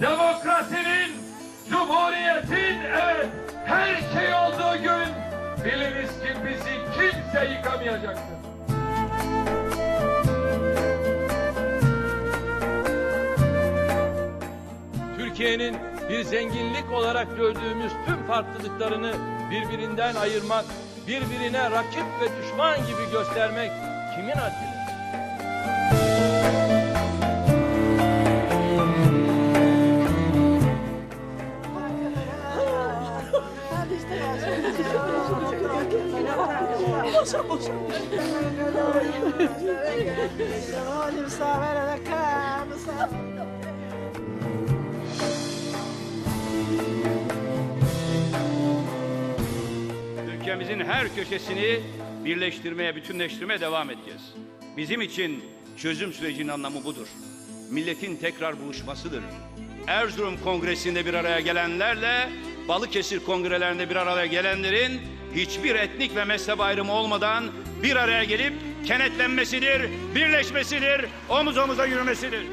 demokrasinin, cumhuriyetin evet her şey olduğu gün biliniz ki bizi kimse yıkamayacaktır. Türkiye'nin bir zenginlik olarak gördüğümüz tüm farklılıklarını birbirinden ayırmak, birbirine rakip ve düşman gibi göstermek kimin haddine? Ülkemizin her köşesini birleştirmeye, bütünleştirmeye devam edeceğiz. Bizim için çözüm sürecinin anlamı budur. Milletin tekrar buluşmasıdır. Erzurum Kongresi'nde bir araya gelenlerle Balıkesir kongrelerinde bir araya gelenlerin hiçbir etnik ve mezhep ayrımı olmadan bir araya gelip kenetlenmesidir, birleşmesidir, omuz omuza yürümesidir.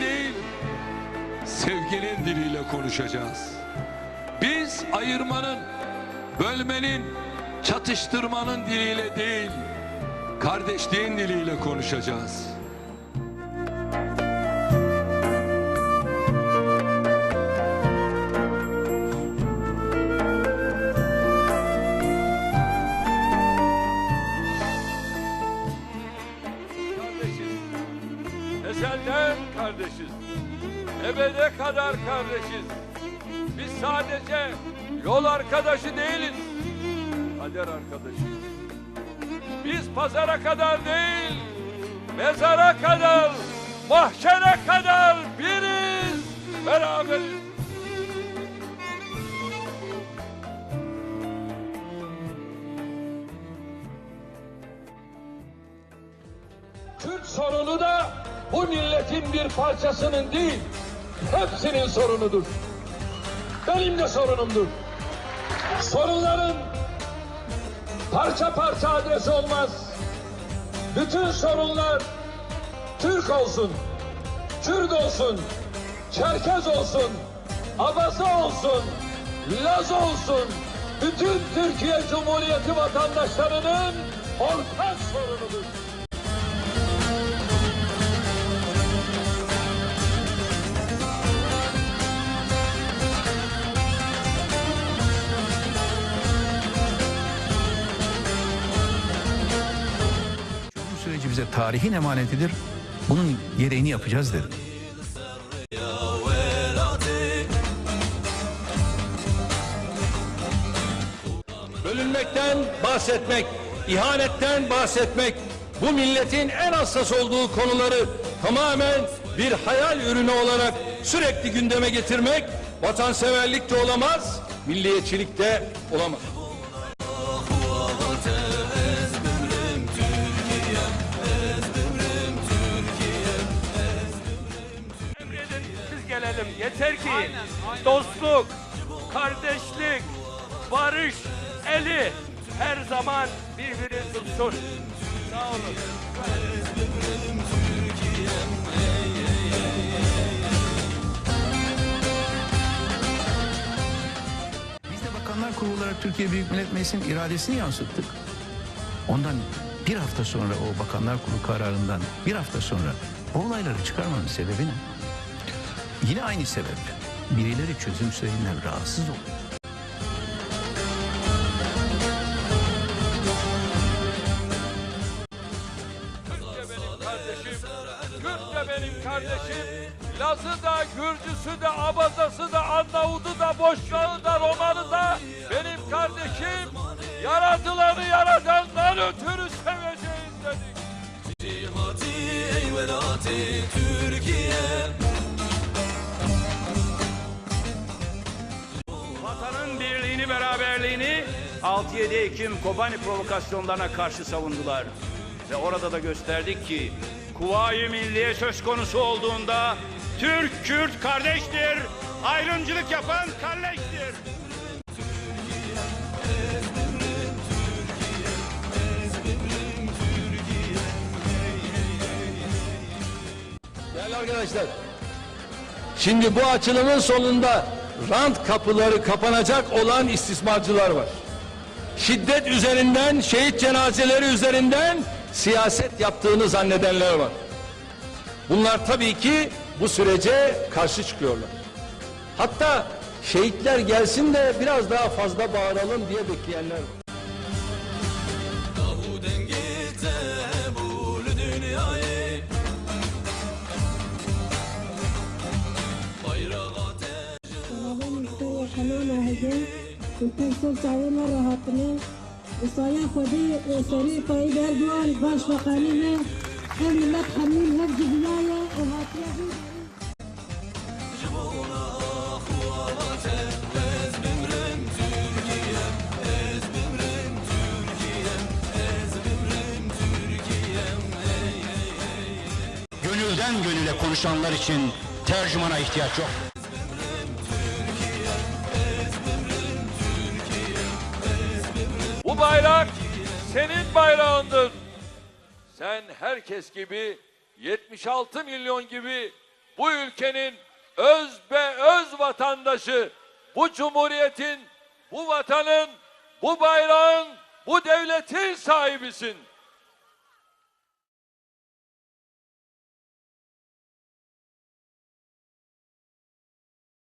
Değil, sevginin diliyle konuşacağız. Biz ayırmanın, bölmenin, çatıştırmanın diliyle değil, kardeşliğin diliyle konuşacağız. Kardeşiz. Ezelden kardeşiz. Ebede kadar kardeşiz. Biz sadece yol arkadaşı değiliz. Kader arkadaşıyız. Biz pazara kadar değil, mezara kadar, mahşere kadar biriz, beraberiz. Kürt sorunu da bu milletin bir parçasının değil, hepsinin sorunudur. Benim de sorunumdur. Sorunların parça parça adresi olmaz. Bütün sorunlar Türk olsun, Kürt olsun, Çerkez olsun, Abaza olsun, Laz olsun, bütün Türkiye Cumhuriyeti vatandaşlarının ortak sorunudur. Bize tarihin emanetidir. Bunun gereğini yapacağız dedim. Bölünmekten bahsetmek, ihanetten bahsetmek, bu milletin en hassas olduğu konuları tamamen bir hayal ürünü olarak sürekli gündeme getirmek vatanseverlik de olamaz, milliyetçilik de olamaz. Biz gelelim. Yeter ki dostluk, kardeşlik, barış, eli her zaman birbirini tutsun. Sağ olun. Biz de Bakanlar Kurulu olarak Türkiye Büyük Millet Meclisi'nin iradesini yansıttık. Ondan bir hafta sonra o Bakanlar Kurulu kararından bir hafta sonra bu olayları çıkarmanın sebebi ne? Yine aynı sebep. Birileri çözüm sürecinden rahatsız oluyor. Kardeşim, Kürt de benim kardeşim, Lazı da, Gürcüsü de, Abazası da, Arnavudu da, Boşnağı da, Romanı da benim kardeşim. Yaratılanı yaradandan ötürü seveceğiz dedik. Vatanın beraberliğini 6-7 Ekim Kobani provokasyonlarına karşı savundular. Ve orada da gösterdik ki Kuvayi Milliye söz konusu olduğunda Türk, Kürt kardeştir, ayrımcılık yapan kalleştir. Değerli arkadaşlar, şimdi bu açılımın sonunda rant kapıları kapanacak olan istismarcılar var. Şiddet üzerinden, şehit cenazeleri üzerinden siyaset yaptığını zannedenler var. Bunlar tabii ki bu sürece karşı çıkıyorlar. Hatta şehitler gelsin de biraz daha fazla bağıralım diye bekleyenler var. deh untuk saya merahatnya saya kode seri pai berjuang baş vakanine hem millet hamil hem cibiyaya o hatiye Gönülden gönüle konuşanlar için tercümana ihtiyaç yok. Bayrak senin bayrağındır. Sen herkes gibi 76 milyon gibi bu ülkenin öz be öz vatandaşı, bu cumhuriyetin, bu vatanın, bu bayrağın, bu devletin sahibisin.